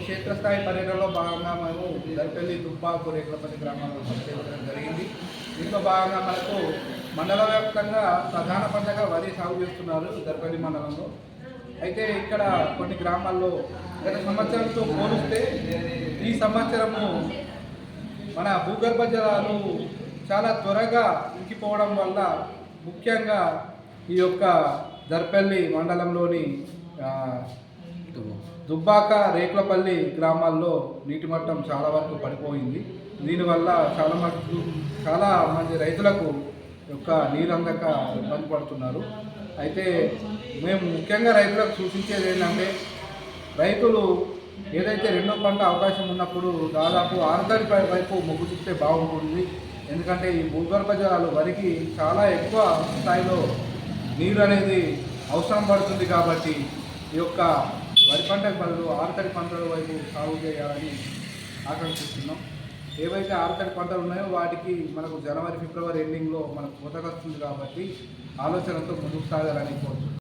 క్షేత్రస్థాయి పర్యటనలో భాగంగా మనము దర్పల్లి దుబ్బాకు రేకులపల్లి గ్రామాల్లో పర్యటించడం జరిగింది. దీంతో భాగంగా మనకు మండల వ్యాప్తంగా ప్రధాన పంటగా వరి సాగు చేస్తున్నారు దర్పల్లి మండలంలో. అయితే ఇక్కడ కొన్ని గ్రామాల్లో గత సంవత్సరంతో పోలిస్తే ఈ సంవత్సరము మన భూగర్భ జలాలు చాలా త్వరగా ఇంకిపోవడం వల్ల ముఖ్యంగా ఈ యొక్క దర్పల్లి మండలంలోని దుబ్బాక రేకులపల్లి గ్రామాల్లో నీటి మట్టం చాలా వరకు పడిపోయింది. దీనివల్ల చాలా మటుకు చాలా మంది రైతులకు యొక్క నీరు ఇబ్బంది పడుతున్నారు. అయితే మేము ముఖ్యంగా రైతులకు సూచించేది ఏంటంటే రైతులు ఏదైతే రెండో పంట అవకాశం ఉన్నప్పుడు దాదాపు ఆరుతడి వైపు మొగ్గు చూస్తే బాగుంటుంది. ఎందుకంటే ఈ భూగర్భ జలాలు వరికి చాలా ఎక్కువ స్థాయిలో నీరు అనేది అవసరం పడుతుంది కాబట్టి ఈ యొక్క వరి పంటకు బదులు ఆరుతడి పంటల వైపు సాగు చేయాలని ఆకాంక్షిస్తున్నాం. ఏవైతే ఆరుతడి పంటలు ఉన్నాయో వాటికి మనకు జనవరి ఫిబ్రవరి ఎండింగ్లో మనకు కోతకొస్తుంది కాబట్టి ఆలోచనతో ముందుకు సాగాలని కోరుతున్నాం.